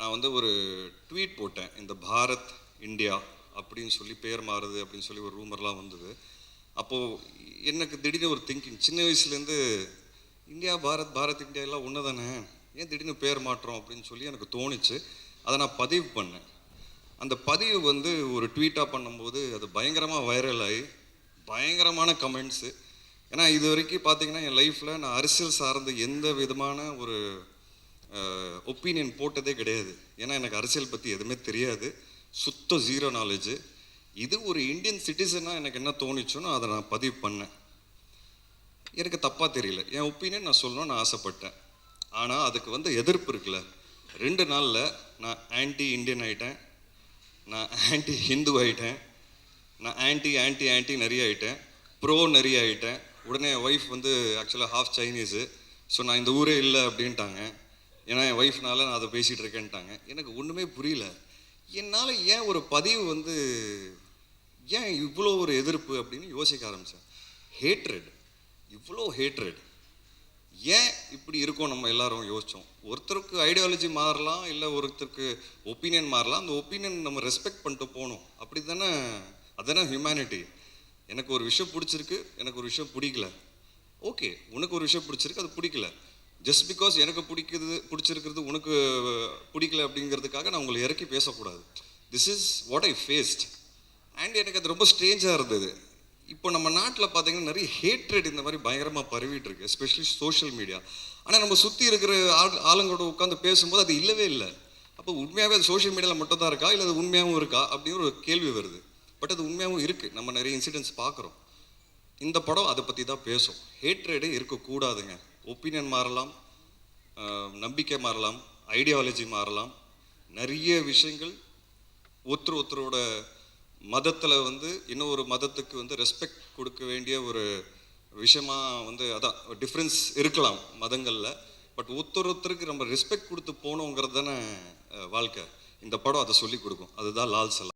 நான் வந்து ஒரு ட்வீட் போட்டேன் இந்த பாரத் இந்தியா அப்படின்னு சொல்லி பேர் மாறுது அப்படின்னு சொல்லி ஒரு ரூமர்லாம் வந்தது. அப்போது எனக்கு திடீர்னு ஒரு திங்கிங் சின்ன வயசுலேருந்து இந்தியா பாரத் பாரத் இந்தியா எல்லாம் ஒன்று தானே ஏன் திடீர்னு பேர் மாற்றம் அப்படின்னு சொல்லி எனக்கு தோணுச்சு. அதை நான் பதிவு பண்ணேன். அந்த பதிவு வந்து ஒரு ட்வீட்டாக பண்ணும்போது அது பயங்கரமாக வைரல் ஆகி பயங்கரமான கமெண்ட்ஸு ஏன்னா இது வரைக்கும் பார்த்தீங்கன்னா என் லைஃப்பில் நான் அரசியல் சார்ந்த எந்த விதமான ஒரு ஒப்பீனியன் போட்டதே கிடையாது. ஏன்னா எனக்கு அரசியல் பற்றி எதுவுமே தெரியாது. சுத்த ஜீரோ நாலேஜு இது ஒரு இந்தியன் சிட்டிசனாக எனக்கு என்ன தோணுச்சுன்னு அதை நான் பதிவு பண்ணேன். எனக்கு தப்பாக தெரியல. என் ஒப்பீனியன் நான் சொல்லணும்னு ஆசைப்பட்டேன். ஆனால் அதுக்கு வந்து எதிர்ப்பு இருக்குல்ல. ரெண்டு நாளில் நான் ஆன்டி இந்தியன் ஆகிட்டேன் நான் ஆன்டி ஹிந்து ஆகிட்டேன் நான் ஆன்டி ஆன்டி ஆன்டி நிறைய ஆகிட்டேன் ப்ரோ நிறைய ஆகிட்டேன் உடனே என் ஒய்ஃப் வந்து ஆக்சுவலாக ஹாஃப் சைனீஸு ஸோ நான் இந்த ஊரே இல்லை அப்படின்ட்டாங்க. ஏன்னா என் ஒய்ஃப்னால நான் அதை பேசிகிட்டு இருக்கேன்ட்டாங்க. எனக்கு ஒன்றுமே புரியல. என்னால் ஏன் ஒரு பதிவு வந்து ஏன் இவ்வளோ ஒரு எதிர்ப்பு அப்படின்னு யோசிக்க ஆரம்பித்தேன் ஹேட்ரட் இவ்வளோ ஹேட்ரட் ஏன் இப்படி இருக்கோம் நம்ம எல்லாரும் யோசித்தோம் ஒருத்தருக்கு ஐடியாலஜி மாறலாம் இல்லை ஒருத்தருக்கு ஒப்பீனியன் மாறலாம். அந்த ஒப்பீனியன் நம்ம ரெஸ்பெக்ட் பண்ணிட்டு போகணும். அப்படி தானே அதுதானே ஹியூமனிட்டி எனக்கு ஒரு விஷயம் பிடிச்சிருக்கு எனக்கு ஒரு விஷயம் பிடிக்கல. ஓகே உனக்கு ஒரு விஷயம் பிடிச்சிருக்கு அது பிடிக்கல. ஜஸ்ட் பிகாஸ் எனக்கு பிடிக்கிறது பிடிச்சிருக்கிறது உனக்கு பிடிக்கல அப்படிங்கிறதுக்காக நான் உங்களை இறக்கி பேசக்கூடாது. This is what I faced and எனக்கு அது ரொம்ப ஸ்ட்ரேஞ்சாக இருந்தது. இப்போ நம்ம நாட்டில் பார்த்தீங்கன்னா நிறைய ஹேட்ரேட் இந்த மாதிரி பயங்கரமாக பரவிட்டு இருக்கு எஸ்பெஷலி சோஷியல் மீடியா ஆனால் நம்ம சுற்றி இருக்கிற ஆள் ஆளுங்களோட உட்காந்து பேசும்போது அது இல்லவே இல்லை. அப்போ உண்மையாகவே அது சோஷியல் மீடியாவில் மட்டும் தான் இருக்கா? இல்லை அது உண்மையாகவும் இருக்கா? அப்படின்னு ஒரு கேள்வி வருது. பட் அது உண்மையாகவும் இருக்குது நம்ம நிறைய இன்சிடென்ட்ஸ் பார்க்குறோம் இந்த படம் அதை பற்றி தான் பேசும் ஹேட்ரேடே இருக்கக்கூடாதுங்க. ஒப்பீனியன் மாறலாம் நம்பிக்கை மாறலாம் ஐடியாலஜி மாறலாம். நிறைய விஷயங்கள் ஒருத்தர் ஒருத்தரோட மதத்தில் வந்து இன்னொரு மதத்துக்கு வந்து ரெஸ்பெக்ட் கொடுக்க வேண்டிய ஒரு விஷயமா வந்து அதான் டிஃப்ரென்ஸ் இருக்கலாம் மதங்களில். பட் ஒருத்தர் ஒருத்தருக்கு நம்ம ரெஸ்பெக்ட் கொடுத்து போகணுங்கிறது தானே வாழ்க்கை. இந்த படம் அதை சொல்லி கொடுக்கும். அதுதான் லால் சலாம்